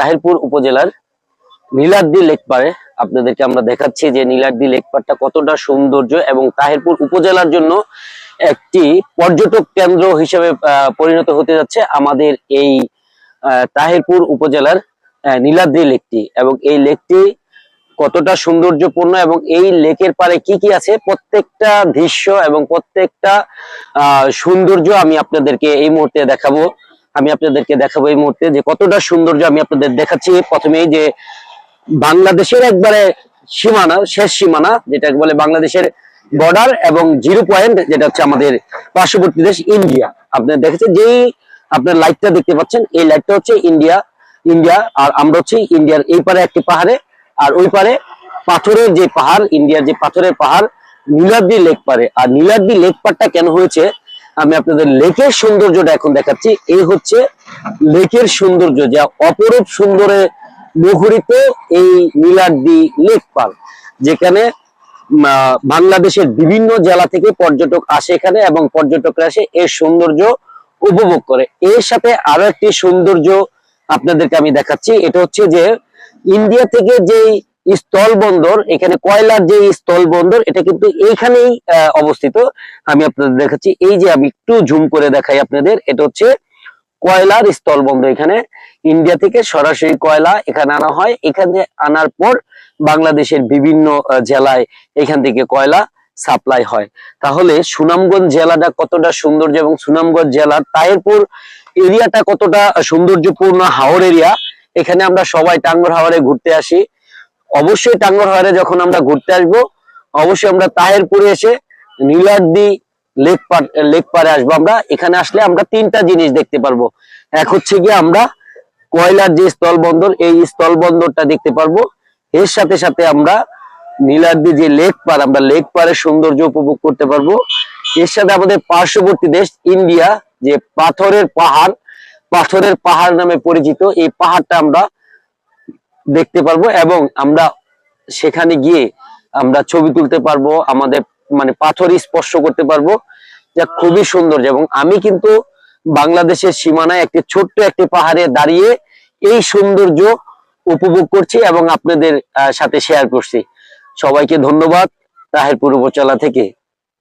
তাহিরপুর উপজেলার নীলাদ্রি লেক পারে আপনাদেরকে আমরা দেখাচ্ছি যে নীলাদ্রি লেক পাড়টা কতটা সৌন্দর্য এবং তাহিরপুর উপজেলার জন্য একটি পর্যটক কেন্দ্র হিসেবে পরিণত হতে যাচ্ছে আমাদের এই তাহিরপুর উপজেলার নীলাদ্রি লেকটি। এবং এই লেকটি কতটা সৌন্দর্যপূর্ণ এবং এই লেকের পারে কি কি আছে, প্রত্যেকটা দৃশ্য এবং প্রত্যেকটা সৌন্দর্য আমি আপনাদেরকে এই মুহূর্তে দেখাবো। আমি আপনাদেরকে দেখাবো এই মুহূর্তে যে কতটা সৌন্দর্য আমি আপনাদের দেখাচ্ছি। প্রথমেই যে বাংলাদেশের একবারে সীমানা, শেষ সীমানা, যেটা বলে বাংলাদেশের বর্ডার এবং জিরো পয়েন্ট যেটা হচ্ছে আমাদের পার্শ্ববর্তী দেশ ইন্ডিয়া। আপনারা দেখেছেন যেই আপনার লাইটটা দেখতে পাচ্ছেন, এই লাইটটা হচ্ছে ইন্ডিয়া ইন্ডিয়া, আর আমরা হচ্ছে ইন্ডিয়ার এই পারে একটি পাহাড়ে, আর ওই পারে পাথরের যে পাহাড়, ইন্ডিয়ার যে পাথরের পাহাড়, নীলাদ্রি লেক পারে। আর নীলাদ্রি লেক পাড়টা কেন হয়েছে? আমি আপনাদের লেকের সৌন্দর্যটা এখন দেখাচ্ছি। এই হচ্ছে লেকের সৌন্দর্য, যা অপরূপ সুন্দরে মুখরিত এই নীলাদ্রি লেক পার যেখানে বাংলাদেশের বিভিন্ন জেলা থেকে পর্যটক আসে এখানে এবং পর্যটকরা এসে এর সৌন্দর্য উপভোগ করে। এর সাথে আরও একটি সৌন্দর্য আপনাদেরকে আমি দেখাচ্ছি। এটা হচ্ছে যে ইন্ডিয়া থেকে যে স্থল বন্দর এখানে কয়লার যে স্থল বন্দর এটা কিন্তু এইখানেই অবস্থিত। আমি আপনাদের দেখাচ্ছি, এই যে আমি একটু জুম করে দেখাই আপনাদের, এটা হচ্ছে কয়লার স্থল বন্দর এখানে ইন্ডিয়া থেকে সরাসরি কয়লা এখানে আনা হয়। এখানে আনার পর বাংলাদেশের বিভিন্ন জেলায় এখান থেকে কয়লা সাপ্লাই হয়। তাহলে সুনামগঞ্জ জেলাটা কতটা সৌন্দর্য এবং সুনামগঞ্জ জেলার তাহিরপুর এরিয়াটা কতটা সৌন্দর্যপূর্ণ হাওর এরিয়া, এখানে আমরা সবাই টাঙ্গর হাওরে ঘুরতে আসি। অবশ্যই টাঙ্গর হাওরে যখন আমরা ঘুরতে আসব, অবশ্যই আমরা তাহিরপুরে এসে নীলাদ্রি লেক পার, লেক পারে আসব আমরা। এখানে আসলে আমরা তিনটা জিনিস দেখতে পারব। এক হচ্ছে গিয়ে আমরা কয়লার যে স্থল বন্দর এই স্থল বন্দরটা দেখতে পারব। এর সাথে সাথে আমরা নীলাদ্রি যে লেক পার, আমরা লেক পারের সৌন্দর্য উপভোগ করতে পারব। এর সাথে আমাদের পার্শ্ববর্তী দেশ, ইন্ডিয়া, যে পাথরের পাহাড় পাথরের পাহাড় নামে পরিচিত, এই পাহাড়টা আমরা দেখতে পারব এবং আমরা সেখানে গিয়ে আমরা ছবি তুলতে পারব, আমাদের মানে পাথর স্পর্শ করতে পারব। যা খুবই সুন্দর এবং আমি কিন্তু বাংলাদেশের সীমানায় একটি ছোট্ট একটি পাহাড়ে দাঁড়িয়ে এই সৌন্দর্য উপভোগ করছি এবং আপনাদের সাথে শেয়ার করছি। সবাইকে ধন্যবাদ তাহেরপুর উপজেলা থেকে।